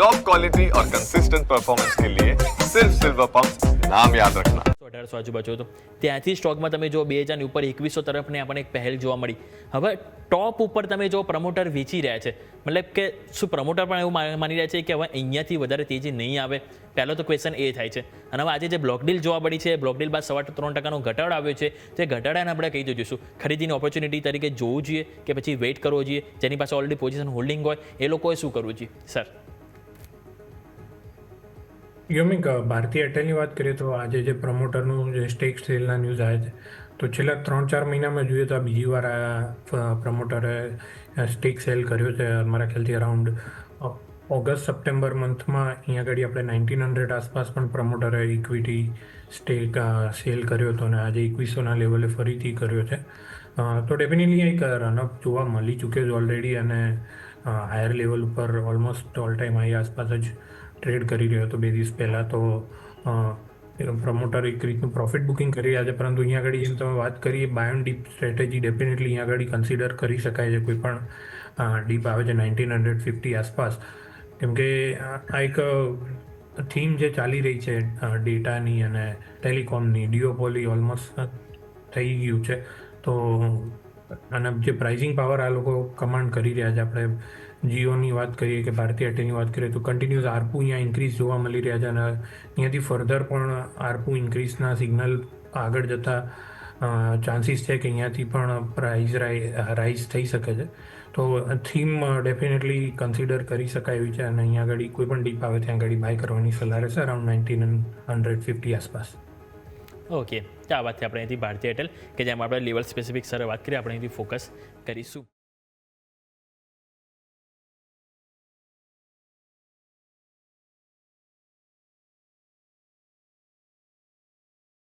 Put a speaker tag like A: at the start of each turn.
A: Top quality और consistent performance के लिए सिर्फ सिल्वर पंप नाम याद रखना
B: અઢારસો આજુબાજુ હતો ત્યાંથી સ્ટોકમાં તમે જો બે હજારની ઉપર એકવીસો તરફને આપણને એક પહેલ જોવા મળી હવે ટોપ ઉપર તમે જો પ્રમોટર વેચી રહ્યા છે મતલબ કે શું પ્રમોટર પણ એવું મા- માની રહ્યા છે કે હવે અહીંયાથી વધારે તેજી નહીં આવે પહેલો તો ક્વેશ્ચન એ થાય છે અને હવે આજે જે બ્લોક ડીલ જોવા મળી છે બ્લોક ડીલ બાદ સવા ત્રણ ટકાનો ઘટાડો આવ્યો છે તે ઘટાડાને આપણે કહી દઈશું ખરીદીની ઓપોર્ચ્યુનિટી તરીકે જોવું જોઈએ કે પછી વેઇટ કરવો જોઈએ જેની પાસે ઓલરેડી પોઝિશન હોલ્ડિંગ હોય એ લોકોએ શું કરવું જોઈએ સર
C: યોમિક ભારતીય એરટેલની વાત કરીએ તો આજે જે પ્રમોટરનું જે સ્ટેક સેલના ન્યૂઝ આવ્યા છે, તો છેલ્લા ત્રણ ચાર મહિનામાં જોઈએ તો આ બીજી વાર આ પ્રમોટરે સ્ટેક સેલ કર્યો છે. મારા ખ્યાલથી અરાઉન્ડ ઓગસ્ટ, સપ્ટેમ્બર મંથમાં અહીંયા આગળ આપણે નાઇન્ટીન હંડ્રેડ આસપાસ પણ પ્રમોટરે ઇક્વિટી સ્ટેક સેલ કર્યો હતો અને આજે એકવીસોના લેવલે ફરીથી કર્યો છે. તો ડેફિનેટલી એક રનઅપ જોવા મળી ચૂક્યો છે ઓલરેડી અને હાયર લેવલ ઉપર ઓલમોસ્ટ ઓલ ટાઈમ હાઈ આસપાસ જ ટ્રેડ કરી રહ્યો હતો બે દિવસ પહેલાં તો પ્રમોટર એક રીતનું પ્રોફિટ બુકિંગ કરી રહ્યા છે, પરંતુ અહીંયા આગળ જેમ તમે વાત કરીએ બાયોન ડીપ સ્ટ્રેટેજી ડેફિનેટલી અહીંયા આગળ કન્સિડર કરી શકાય છે, કોઈ પણ ડીપ આવે છે નાઇન્ટીન હંડ્રેડ ફિફ્ટી આસપાસ. કેમ કે, આ આ એક થીમ જે ચાલી રહી છે ડેટાની અને ટેલિકોમની ડિયોપોલી ઓલમોસ્ટ થઈ ગયું છે. તો અને જે પ્રાઇઝિંગ પાવર આ લોકો કમાન્ડ કરી રહ્યા છે. આપણે જીઓની વાત કરીએ કે ભારતીય એરટેલની વાત કરીએ તો કન્ટિન્યુઅસ આરપુ અહીંયા ઇન્ક્રીઝ જોવા મળી રહ્યા છે અને અહીંયાથી ફર્ધર પણ આરપુ ઇન્ક્રીઝના સિગ્નલ આગળ જતા ચાન્સીસ છે કે અહીંયાથી પણ પ્રાઇઝ રાઇઝ થઈ શકે છે. તો થીમ ડેફિનેટલી કન્સિડર કરી શકાય એવી છે અને અહીંયા આગળ કોઈ પણ ડીપ આવે ત્યાં આગળ બાય કરવાની સલાહ રહેશે અરાઉન્ડ નાઇન્ટીન હંડ્રેડ ફિફ્ટી આસપાસ.
B: ઓકે. તો આ વાતથી આપણે અહીંથી ભારતીય એરટેલ કે જેમાં આપણે લેવલ સ્પેસિફિક સર વાત કરીએ આપણે અહીંથી ફોકસ કરીશું.